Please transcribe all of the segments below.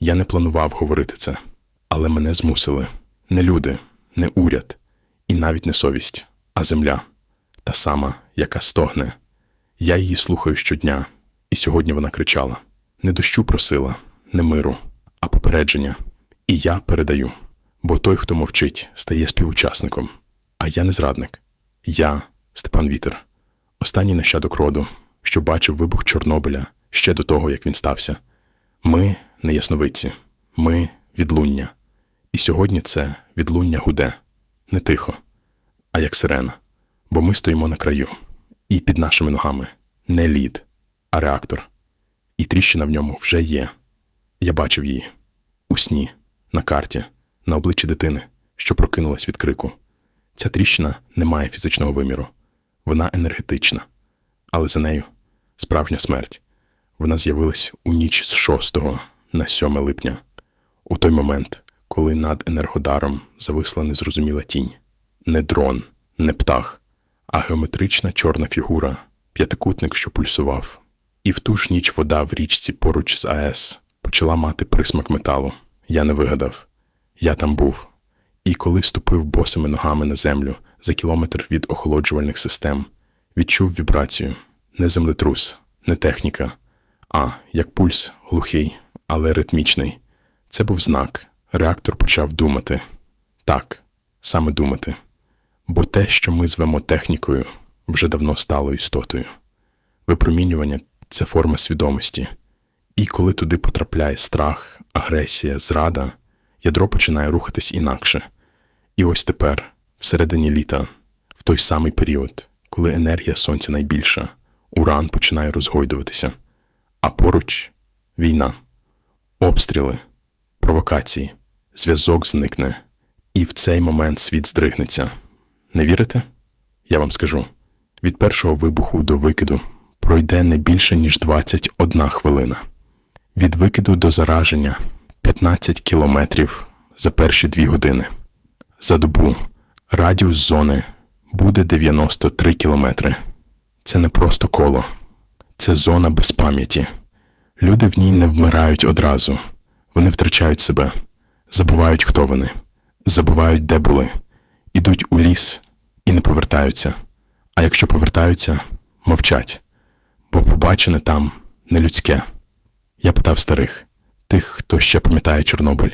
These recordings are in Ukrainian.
Я не планував говорити це, але мене змусили не люди, не уряд, і навіть не совість, а земля, та сама, яка стогне. Я її слухаю щодня, і сьогодні вона кричала: не дощу просила, не миру, а попередження. І я передаю, бо той, хто мовчить, стає співучасником. А я не зрадник. Я Степан Вітер, останній нащадок роду, що бачив вибух Чорнобиля ще до того, як він стався. Ми не ясновидці, ми відлуння. І сьогодні це відлуння гуде, не тихо, а як сирена. Бо ми стоїмо на краю, і під нашими ногами не лід, а реактор. І тріщина в ньому вже є. Я бачив її у сні, на карті, на обличчі дитини, що прокинулась від крику. Ця тріщина не має фізичного виміру, вона енергетична, але за нею справжня смерть. Вона з'явилась у ніч з 6 на 7 липня, у той момент, коли над енергодаром зависла незрозуміла тінь. Не дрон, не птах, а геометрична чорна фігура, п'ятикутник, що пульсував. І в ту ж ніч вода в річці поруч з АЕС почала мати присмак металу. Я не вигадав. Я там був. І коли ступив босими ногами на землю за кілометр від охолоджувальних систем, відчув вібрацію не землетрус, не техніка, а як пульс глухий, але ритмічний. Це був знак. Реактор почав думати. Так, саме думати. Бо те, що ми звемо технікою, вже давно стало істотою. Випромінювання це форма свідомості. І коли туди потрапляє страх, агресія, зрада, ядро починає рухатись інакше. І ось тепер, всередині літа, в той самий період, коли енергія сонця найбільша, уран починає розгойдуватися, а поруч війна, обстріли, провокації, зв'язок зникне, і в цей момент світ здригнеться. Не вірите? Я вам скажу: від першого вибуху до викиду пройде не більше, ніж 21 хвилина. Від викиду до зараження 15 кілометрів за перші дві години. За добу радіус зони буде 93 кілометри. Це не просто коло, це зона без пам'яті. Люди в ній не вмирають одразу, вони втрачають себе, забувають, хто вони, забувають, де були, ідуть у ліс і не повертаються. А якщо повертаються, мовчать, бо побачене там нелюдське. Я питав старих, тих, хто ще пам'ятає Чорнобиль.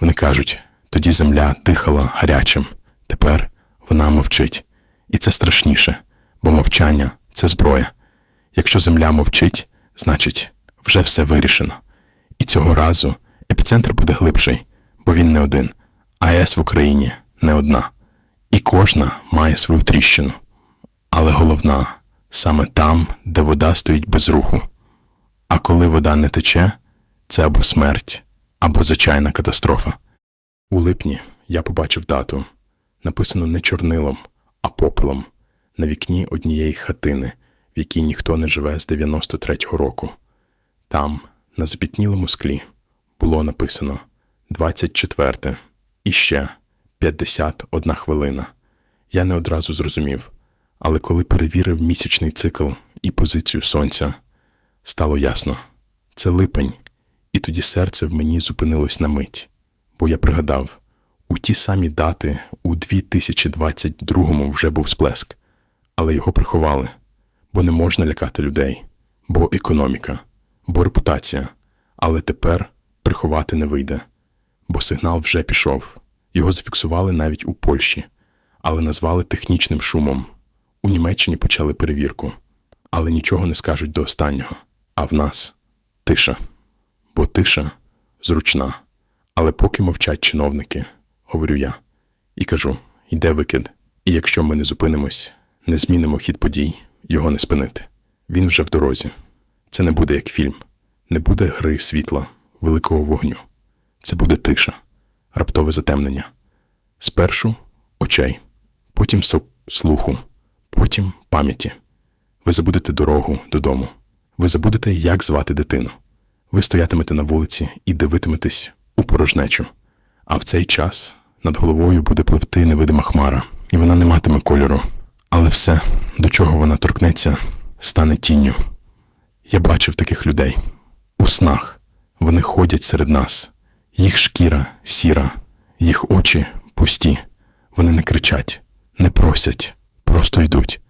Вони кажуть, тоді земля дихала гарячим, тепер вона мовчить. І це страшніше, бо мовчання це зброя. Якщо земля мовчить, значить вже все вирішено. І цього разу епіцентр буде глибший, бо він не один. АЕС в Україні не одна. І кожна має свою тріщину. Але головна саме там, де вода стоїть без руху. А коли вода не тече, це або смерть, або звичайна катастрофа. У липні я побачив дату, написану не чорнилом, а попелом, на вікні однієї хатини, в якій ніхто не живе з 93-го року. Там, на запітнілому склі, було написано 24 і ще 51 хвилина. Я не одразу зрозумів, але коли перевірив місячний цикл і позицію сонця, стало ясно це липень, і тоді серце в мені зупинилось на мить, бо я пригадав, у ті самі дати у 2022-му вже був сплеск, але його приховали, бо не можна лякати людей, бо економіка, бо репутація, але тепер приховати не вийде, бо сигнал вже пішов. Його зафіксували навіть у Польщі, але назвали технічним шумом. У Німеччині почали перевірку, але нічого не скажуть до останнього. А в нас тиша. Бо тиша зручна. Але поки мовчать чиновники, говорю я, і кажу: йде викид. І якщо ми не зупинимось, не змінимо хід подій, його не спинити. Він вже в дорозі. Це не буде як фільм, не буде гри світла, великого вогню. Це буде тиша, раптове затемнення. Спершу очей, потім слуху, потім пам'яті. Ви забудете дорогу додому. Ви забудете, як звати дитину. Ви стоятимете на вулиці і дивитиметесь у порожнечу. А в цей час над головою буде пливти невидима хмара, і вона не матиме кольору. Але все, до чого вона торкнеться, стане тінню. Я бачив таких людей у снах. Вони ходять серед нас. Їх шкіра сіра, їх очі пусті. Вони не кричать, не просять, просто йдуть,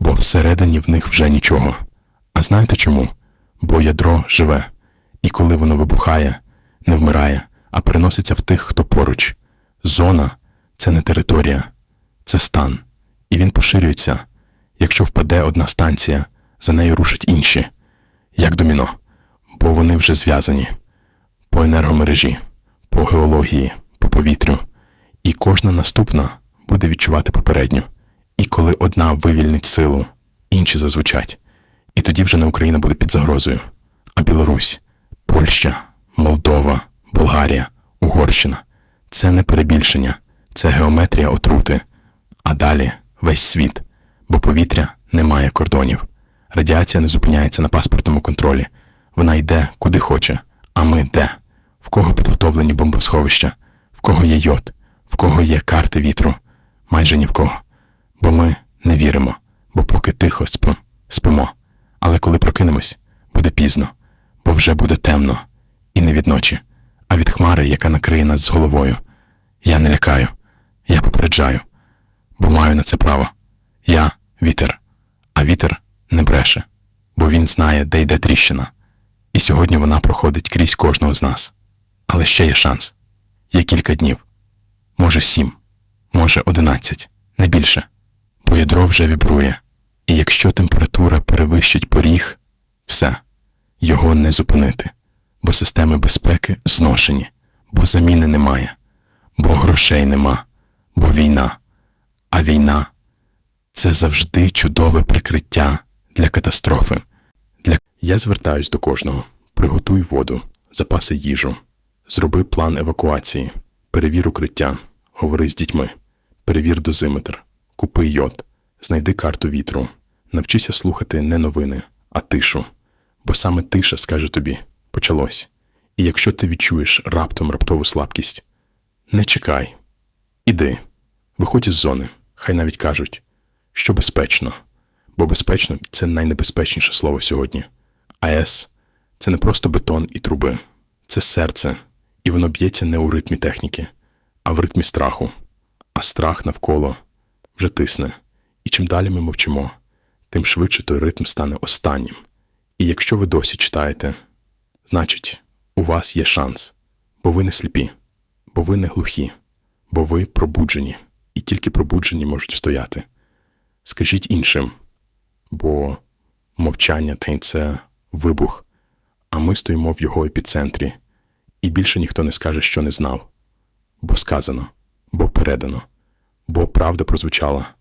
бо всередині в них вже нічого. А знаєте чому? Бо ядро живе, і коли воно вибухає, не вмирає, а переноситься в тих, хто поруч. Зона це не територія, це стан, і він поширюється. Якщо впаде одна станція, за нею рушать інші, як доміно, бо вони вже зв'язані по енергомережі, по геології, по повітрю, і кожна наступна буде відчувати попередню. І коли одна вивільнить силу, інші зазвучать. І тоді вже не Україна буде під загрозою, а Білорусь, Польща, Молдова, Болгарія, Угорщина це не перебільшення, це геометрія отрути, а далі весь світ, бо повітря не має кордонів. Радіація не зупиняється на паспортному контролі. Вона йде куди хоче, а ми де? В кого підготовлені бомбосховища, в кого є йод, в кого є карти вітру, майже ні в кого. Бо ми не віримо, бо поки тихо спимо, спимо. Але коли прокинемось, буде пізно, бо вже буде темно, і не від ночі, а від хмари, яка накриє нас з головою. Я не лякаю, я попереджаю, бо маю на це право. Я вітер, а вітер не бреше, бо він знає, де йде тріщина. І сьогодні вона проходить крізь кожного з нас. Але ще є шанс. Є кілька днів, може сім, може одинадцять, не більше, бо ядро вже вібрує, і якщо температура перевищить поріг, все, його не зупинити, бо системи безпеки зношені, бо заміни немає, бо грошей нема, бо війна, а війна це завжди чудове прикриття для катастрофи. Для... Я звертаюсь до кожного: приготуй воду, запаси їжу, зроби план евакуації, перевір укриття, говори з дітьми, перевір дозиметр, купи йод, знайди карту вітру, навчися слухати не новини, а тишу, бо саме тиша скаже тобі почалось. І якщо ти відчуєш раптом раптову слабкість, не чекай, іди, виходь із зони, хай навіть кажуть, що безпечно, бо безпечно це найнебезпечніше слово сьогодні. АЕС це не просто бетон і труби, це серце, і воно б'ється не у ритмі техніки, а в ритмі страху. А страх навколо вже тисне. І чим далі ми мовчимо, тим швидше той ритм стане останнім. І якщо ви досі читаєте, значить, у вас є шанс, бо ви не сліпі, бо ви не глухі, бо ви пробуджені, і тільки пробуджені можуть стояти. Скажіть іншим, бо мовчання та це вибух, а ми стоїмо в його епіцентрі, і більше ніхто не скаже, що не знав, бо сказано, бо передано, бо правда прозвучала,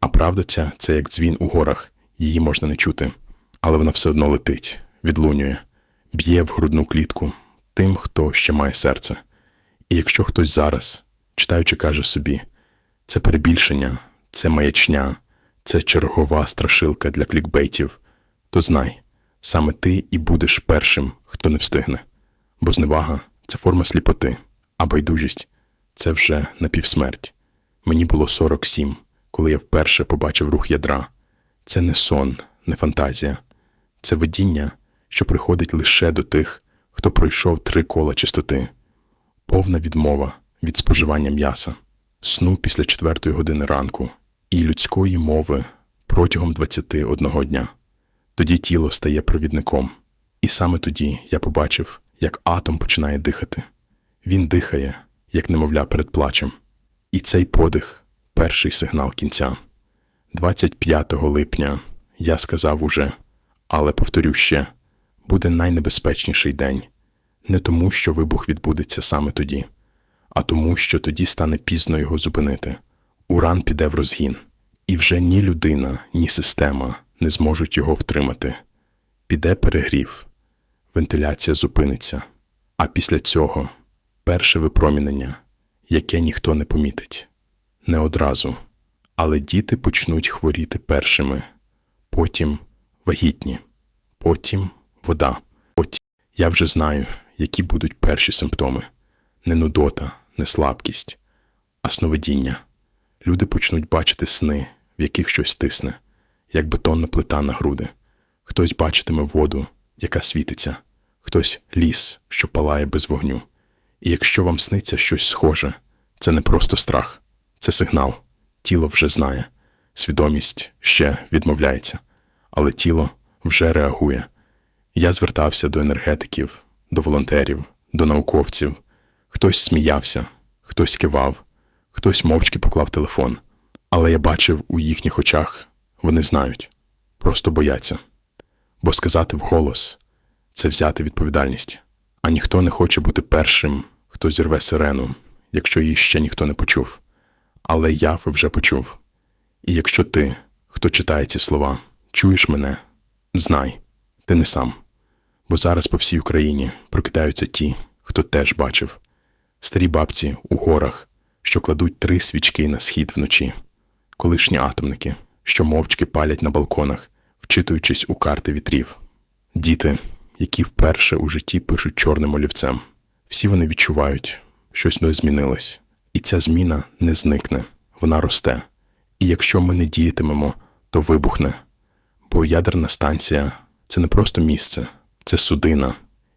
а правда ця це як дзвін у горах, її можна не чути, але вона все одно летить, відлунює, б'є в грудну клітку тим, хто ще має серце. І якщо хтось зараз, читаючи, каже собі, це перебільшення, це маячня, це чергова страшилка для клікбейтів, то знай, саме ти і будеш першим, хто не встигне. Бо зневага це форма сліпоти, а байдужість це вже напівсмерть. Мені було 47, коли я вперше побачив рух ядра. Це не сон, не фантазія, це видіння, що приходить лише до тих, хто пройшов три кола чистоти, повна відмова від споживання м'яса, сну після четвертої години ранку і людської мови протягом 21 дня. Тоді тіло стає провідником, і саме тоді я побачив, як атом починає дихати. Він дихає, як немовля перед плачем. І цей подих перший сигнал кінця. 25 липня я сказав уже, але повторю ще, буде найнебезпечніший день не тому, що вибух відбудеться саме тоді, а тому, що тоді стане пізно його зупинити. Уран піде в розгін, і вже ні людина, ні система не зможуть його втримати. Піде перегрів, вентиляція зупиниться, а після цього перше випромінення, яке ніхто не помітить. Не одразу, але діти почнуть хворіти першими, потім вагітні, потім вода. Потім я вже знаю, які будуть перші симптоми: не нудота, не слабкість, а сновидіння. Люди почнуть бачити сни, в яких щось тисне, як бетонна плита на груди. Хтось бачитиме воду, яка світиться, хтось ліс, що палає без вогню. І якщо вам сниться щось схоже, це не просто страх, це сигнал. Тіло вже знає, свідомість ще відмовляється, але тіло вже реагує. Я звертався до енергетиків, до волонтерів, до науковців. Хтось сміявся, хтось кивав, хтось мовчки поклав телефон. Але я бачив у їхніх очах, вони знають, просто бояться. Бо сказати вголос це взяти відповідальність. А ніхто не хоче бути першим, хто зірве сирену, якщо її ще ніхто не почув. Але я вже почув. І якщо ти, хто читає ці слова, чуєш мене, знай, ти не сам. Бо зараз по всій Україні прокидаються ті, хто теж бачив старі бабці у горах, що кладуть три свічки на схід вночі, колишні атомники, що мовчки палять на балконах, вчитуючись у карти вітрів, діти, які вперше у житті пишуть чорним олівцем. Всі вони відчувають, щось не змінилось, і ця зміна не зникне, вона росте. І якщо ми не діятимемо, то вибухне. Бо ядерна станція це не просто місце, це судина.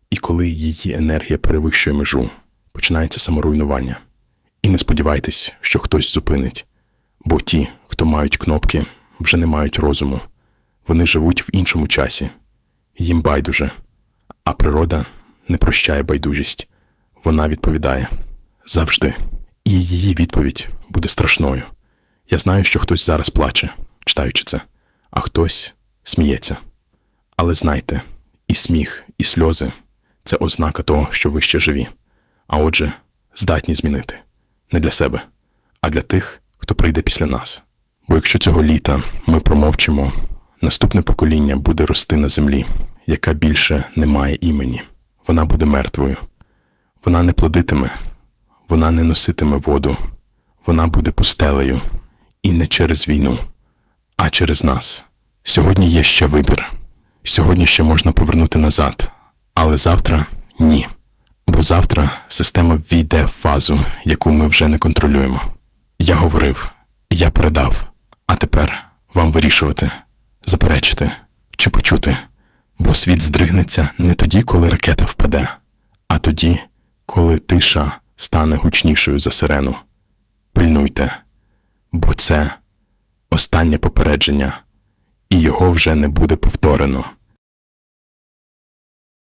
І коли її енергія перевищує межу, починається саморуйнування. І не сподівайтесь, що хтось зупинить, бо ті, хто мають кнопки, вже не мають розуму. Вони живуть в іншому часі. Їм байдуже. А природа не прощає байдужість. Вона відповідає завжди. І її відповідь буде страшною. Я знаю, що хтось зараз плаче, читаючи це, а хтось сміється. Але знайте, і сміх, і сльози це ознака того, що ви ще живі. А отже, здатні змінити не для себе, а для тих, хто прийде після нас. Бо якщо цього літа ми промовчимо, наступне покоління буде рости на землі, яка більше не має імені. Вона буде мертвою. Вона не плодитиме, вона не носитиме воду, вона буде пустелею. І не через війну, а через нас. Сьогодні є ще вибір. Сьогодні ще можна повернути назад, але завтра ні. Бо завтра система війде в фазу, яку ми вже не контролюємо. Я говорив, я передав, а тепер вам вирішувати, заперечити чи почути, бо світ здригнеться не тоді, коли ракета впаде, а тоді, коли тиша стане гучнішою за сирену. Пильнуйте, бо це останнє попередження, і його вже не буде повторено.